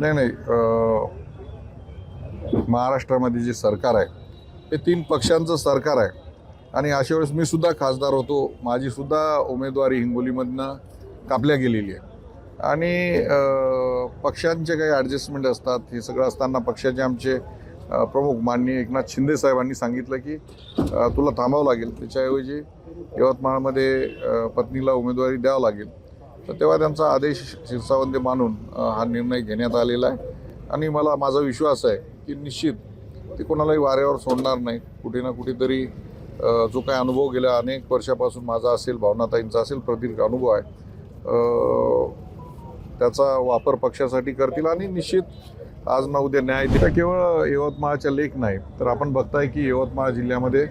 नाही नाही महाराष्ट्रामध्ये जे सरकार आहे ते तीन पक्षांचं सरकार आहे. आणि अशा वेळेस मी सुद्धा खासदार होतो. माझीसुद्धा उमेदवारी हिंगोलीमधनं कापल्या गेलेली आहे. आणि पक्षांचे काही ॲडजस्टमेंट असतात हे सगळं असताना पक्षाचे आमचे प्रमुख माननीय एकनाथ शिंदे साहेबांनी सांगितलं की तुला थांबावं लागेल. त्याच्याऐवजी यवतमाळमध्ये पत्नीला उमेदवारी द्यावं लागेल. तर तेव्हा त्यांचा आदेश शिरसावंत मानून हा निर्णय घेण्यात आलेला आहे. आणि मला माझा विश्वास आहे की निश्चित ते कोणालाही वाऱ्यावर सोडणार नाही कुठे ना कुठेतरी जो काही अनुभव गेला अनेक वर्षापासून माझा असेल भावनाताईंचा असेल प्रदीर्घ अनुभव आहे त्याचा वापर पक्षासाठी करतील. आणि निश्चित आज ना उद्या न्याय दिला केवळ यवतमाळच्या लेख नाही तर आपण बघताय की यवतमाळ जिल्ह्यामध्ये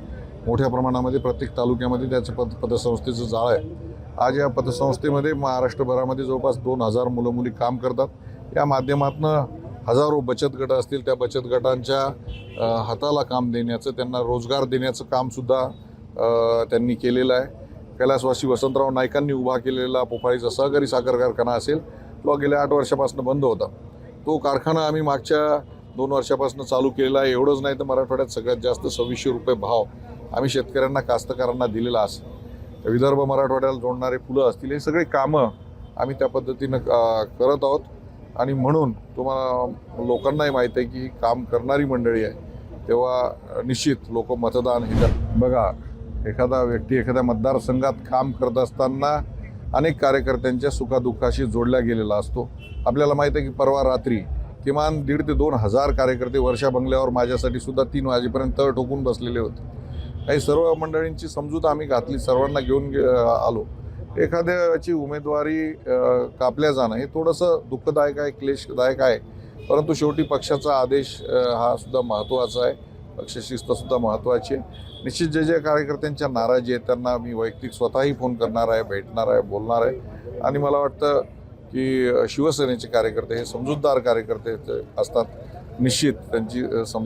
मोठ्या प्रमाणामध्ये प्रत्येक तालुक्यामध्ये त्याचं पद पदसंस्थेचं जाळ आहे. आज या पतसंस्थेमध्ये महाराष्ट्रभरामध्ये जवळपास दोन हजार मुलं मुली काम करतात. या माध्यमातून हजारो बचत गट असतील त्या बचत गटांच्या हाताला काम देण्याचं त्यांना रोजगार देण्याचं कामसुद्धा त्यांनी केलेलं आहे. कैलासवासी वसंतराव नाईकांनी उभा केलेला पोफाळीचा सहकारी साखर कारखाना असेल तो गेल्या आठ वर्षापासून बंद होता. तो कारखाना आम्ही मागच्या दोन वर्षापासून चालू केलेला आहे. एवढंच नाही तर मराठवाड्यात सगळ्यात जास्त सव्वीसशे रुपये भाव आम्ही शेतकऱ्यांना कास्तकारांना दिलेला असेल. विदर्भ मराठवाड्याला जोडणारे पुलं असतील हे सगळे कामं आम्ही त्या पद्धतीनं करत आहोत. आणि म्हणून तुम्हाला लोकांनाही माहीत आहे की ही काम करणारी मंडळी आहे. तेव्हा निश्चित लोक मतदान हे बघा एखादा व्यक्ती एखाद्या मतदारसंघात काम करत असताना अनेक कार्यकर्त्यांच्या सुखादुःखाशी जोडला गेलेला असतो. आपल्याला माहीत आहे की परवा रात्री किमान दीड ते दोन हजार कार्यकर्ते वर्षा बंगल्यावर माझ्यासाठी सुद्धा तीन वाजेपर्यंत ठोकून बसलेले होते. काही सर्व मंडळींची समजूत आम्ही घातली सर्वांना घेऊन गे आलो. एखाद्याची उमेदवारी कापल्या जाणं हे थोडंसं दुःखदायक आहे क्लेशदायक आहे. परंतु शेवटी पक्षाचा आदेश हा सुद्धा महत्त्वाचा आहे. पक्षशिस्तसुद्धा महत्त्वाची आहे. निश्चित जे जे कार्यकर्त्यांच्या नाराजी आहेत त्यांना मी वैयक्तिक स्वतःही फोन करणार आहे भेटणार आहे बोलणार आहे. आणि मला वाटतं की शिवसेनेचे कार्यकर्ते हे समजूतदार कार्यकर्ते असतात. निश्चित त्यांची समजू सम